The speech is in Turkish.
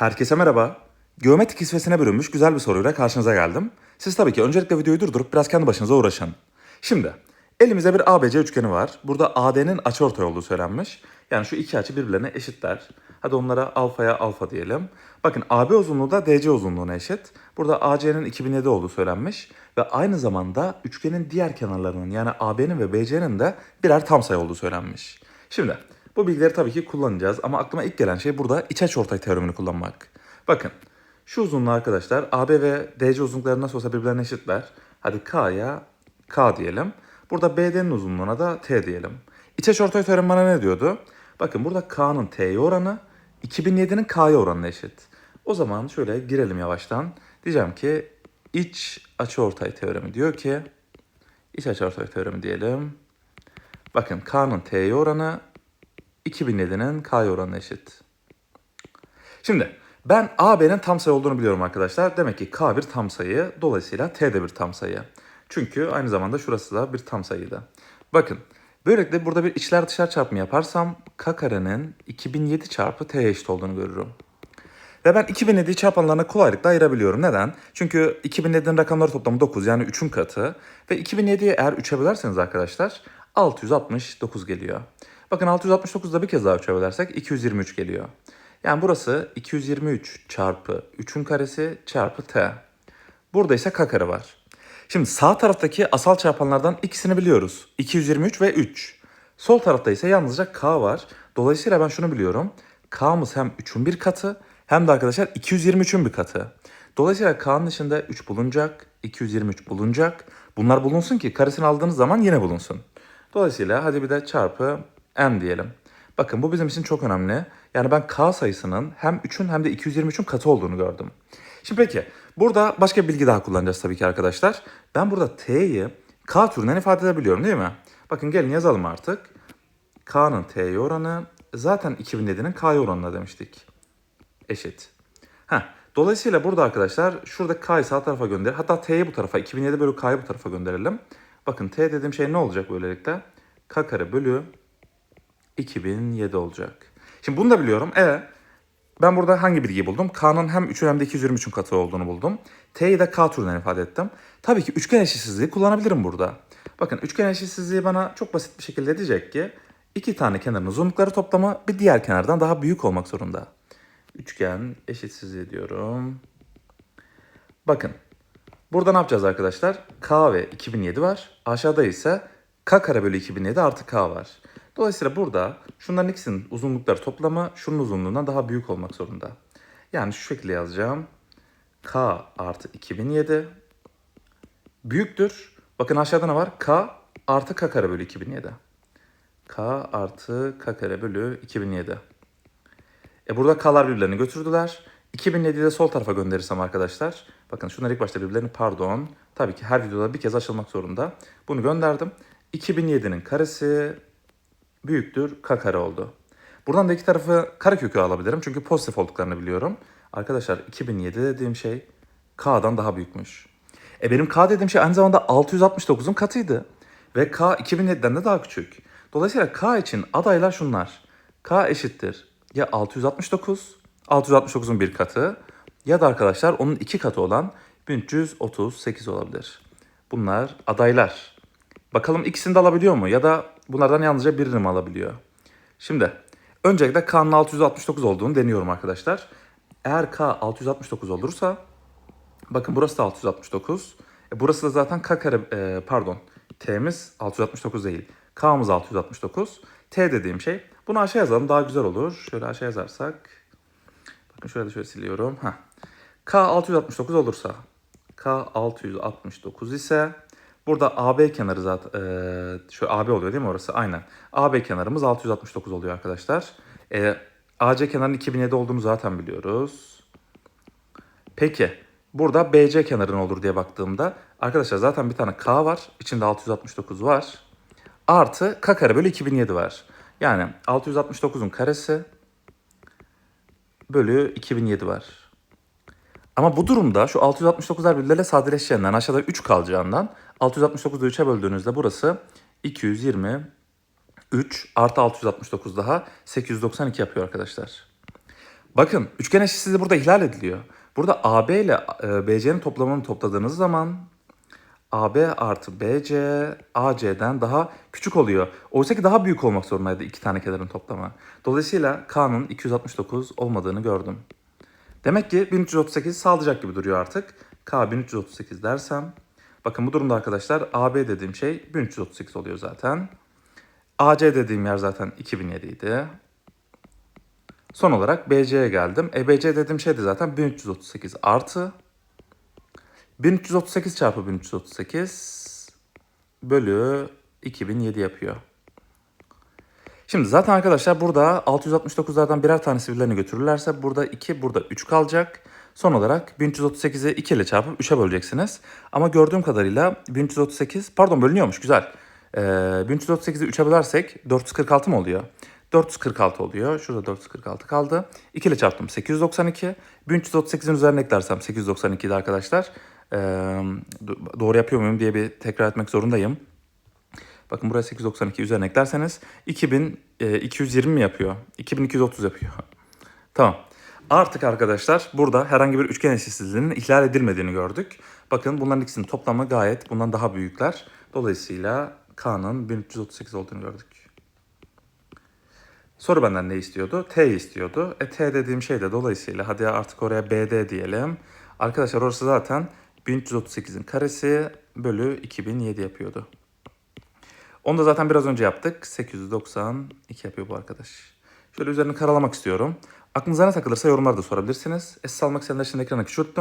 Herkese merhaba. Geometrik kisvesine bölünmüş güzel bir soruyla karşınıza geldim. Siz tabii ki öncelikle videoyu durdurup biraz kendi başınıza uğraşın. Şimdi elimizde bir ABC üçgeni var. Burada AD'nin açıortay olduğu söylenmiş. Yani şu iki açı birbirlerine eşitler. Hadi onlara alfaya alfa diyelim. Bakın AB uzunluğu da DC uzunluğuna eşit. Burada AC'nin 2007 olduğu söylenmiş. Ve aynı zamanda üçgenin diğer kenarlarının yani AB'nin ve BC'nin de birer tam sayı olduğu söylenmiş. Şimdi bu bilgileri tabii ki kullanacağız ama aklıma ilk gelen şey burada iç açıortay teoremini kullanmak. Bakın şu uzunluğu arkadaşlar AB ve DC uzunlukları nasıl olsa birbirlerine eşitler. Hadi K'ya K diyelim. Burada BD'nin uzunluğuna da T diyelim. İç açıortay teoremi bana ne diyordu? Bakın burada K'nın T'ye oranı 2007'nin K'ya oranına eşit. O zaman şöyle girelim yavaştan. Diyeceğim ki iç açıortay teoremi diyor ki iç açıortay teoremi diyelim. Bakın K'nın T'ye oranı 2007'nin K'ya oranına eşit. Şimdi ben AB'nin tam sayı olduğunu biliyorum arkadaşlar. Demek ki K bir tam sayı. Dolayısıyla T de bir tam sayı. Çünkü aynı zamanda şurası da bir tam sayıydı. Bakın böylelikle burada bir içler dışlar çarpımı yaparsam K karenin 2007 çarpı T eşit olduğunu görürüm. Ve ben 2007'yi çarpanlarına kolaylıkla ayırabiliyorum. Neden? Çünkü 2007'nin rakamları toplamı 9 yani 3'ün katı. Ve 2007'yi eğer 3'e bölerseniz arkadaşlar 669 geliyor. Bakın 669'da bir kez daha 3'e bölersek 223 geliyor. Yani burası 223 çarpı 3'ün karesi çarpı t. Burada ise k kare var. Şimdi sağ taraftaki asal çarpanlardan ikisini biliyoruz. 223 ve 3. Sol tarafta ise yalnızca k var. Dolayısıyla ben şunu biliyorum. k'mız hem 3'ün bir katı hem de arkadaşlar 223'ün bir katı. Dolayısıyla k'nın içinde 3 bulunacak, 223 bulunacak. Bunlar bulunsun ki karesini aldığınız zaman yine bulunsun. Dolayısıyla hadi bir de çarpı m diyelim. Bakın bu bizim için çok önemli. Yani ben k sayısının hem 3'ün hem de 223'ün katı olduğunu gördüm. Şimdi peki burada başka bir bilgi daha kullanacağız tabii ki arkadaşlar. Ben burada t'yi k türünden ifade edebiliyorum değil mi? Bakın gelin yazalım artık. k'nın t'ye oranı zaten 2007'nin k'ya oranına demiştik. Eşit. Heh, dolayısıyla burada arkadaşlar şurada k'yı sağ tarafa gönder. Hatta t'yi bu tarafa 2007 bölü k'yı bu tarafa gönderelim. Bakın t dediğim şey ne olacak böylelikle? k kare bölü 2007 olacak. Şimdi bunu da biliyorum. E ben burada hangi bilgiyi buldum? K'nın hem 3'ün hem de 223'ün katı olduğunu buldum. T'yi de K türünden ifade ettim. Tabii ki üçgen eşitsizliği kullanabilirim burada. Bakın üçgen eşitsizliği bana çok basit bir şekilde diyecek ki iki tane kenarın uzunlukları toplamı bir diğer kenardan daha büyük olmak zorunda. Üçgen eşitsizliği diyorum. Bakın burada ne yapacağız arkadaşlar? K ve 2007 var. Aşağıda ise K kare bölü 2007 artı K var. Dolayısıyla burada şunların ikisinin uzunlukları toplamı şunun uzunluğundan daha büyük olmak zorunda. Yani şu şekilde yazacağım. K artı 2007 büyüktür. Bakın aşağıda ne var? K artı K kare bölü 2007. K artı K kare bölü 2007. E burada K'lar birbirlerini götürdüler. 2007'yi de sol tarafa gönderirsem arkadaşlar. Bakın şunlar ilk başta birbirlerini pardon. Tabii ki her videoda bir kez açılmak zorunda. Bunu gönderdim. 2007'nin karesi büyüktür k kare oldu. Buradan da iki tarafı karekökü alabilirim çünkü pozitif olduklarını biliyorum. Arkadaşlar 2007 dediğim şey k'dan daha büyükmüş. E benim k dediğim şey aynı zamanda 669'un katıydı. Ve k 2007'den de daha küçük. Dolayısıyla k için adaylar şunlar. k eşittir ya 669, 669'un bir katı ya da arkadaşlar onun iki katı olan 1338 olabilir. Bunlar adaylar. Bakalım ikisini de alabiliyor mu? Ya da bunlardan yalnızca birini mi alabiliyor? Şimdi öncelikle K'nın 669 olduğunu deniyorum arkadaşlar. Eğer K 669 olursa bakın burası da 669. E burası da zaten K kare e, pardon T'miz 669 değil. K'mız 669. T dediğim şey. Bunu aşağı yazalım daha güzel olur. Şöyle aşağı yazarsak. Bakın şöyle de şöyle siliyorum. Heh. K 669 olursa K 669 ise Burada AB kenarı zaten e, şu AB oluyor değil mi orası? Aynen. AB kenarımız 669 oluyor arkadaşlar. E, AC kenarının 2007 olduğunu zaten biliyoruz. Peki burada BC kenarı ne olur diye baktığımda arkadaşlar zaten bir tane K var. İçinde 669 var. Artı K kare bölü 2007 var. Yani 669'un karesi bölü 2007 var. Ama bu durumda şu 669'lar birbirleriyle sadeleşeceğinden aşağıda 3 kalacağından 669'u 3'e böldüğünüzde burası 223 artı 669 daha 892 yapıyor arkadaşlar. Bakın üçgen eşitsizliği burada ihlal ediliyor. Burada AB ile e, BC'nin toplamını topladığınız zaman AB artı BC AC'den daha küçük oluyor. Oysa ki daha büyük olmak zorundaydı iki tane kenarın toplamı. Dolayısıyla K'nın 269 olmadığını gördüm. Demek ki 1338 sağlayacak gibi duruyor artık. K 1338 dersem. Bakın bu durumda arkadaşlar AB dediğim şey 1338 oluyor zaten. AC dediğim yer zaten 2007 idi. Son olarak BC'ye geldim. E BC dediğim şey de zaten 1338 artı 1338 çarpı 1338 bölü 2007 yapıyor. Şimdi zaten arkadaşlar burada 669'lardan birer tanesi birilerini götürürlerse burada 2, burada 3 kalacak. Son olarak 1338'i 2 ile çarpıp 3'e böleceksiniz. Ama gördüğüm kadarıyla 1338, pardon bölünüyormuş güzel. Ee, 1338'i 3'e bölersek 446 mı oluyor? 446 oluyor. Şurada 446 kaldı. 2 ile çarptım 892. 1338'in üzerine eklersem 892 idi arkadaşlar. Ee, do- doğru yapıyor muyum diye bir tekrar etmek zorundayım. Bakın buraya 892 üzerine eklerseniz 2220 mi yapıyor? 2230 yapıyor. tamam. Artık arkadaşlar burada herhangi bir üçgen eşitsizliğinin ihlal edilmediğini gördük. Bakın bunların ikisinin toplamı gayet bundan daha büyükler. Dolayısıyla K'nın 1338 olduğunu gördük. Soru benden ne istiyordu? T istiyordu. E T dediğim şey de dolayısıyla hadi artık oraya BD diyelim. Arkadaşlar orası zaten 1338'in karesi bölü 2007 yapıyordu. Onu da zaten biraz önce yaptık. 892 yapıyor bu arkadaş. Şöyle üzerini karalamak istiyorum. Aklınıza ne takılırsa yorumlarda sorabilirsiniz. Esas almak isteyenler için ekranı küçülttüm.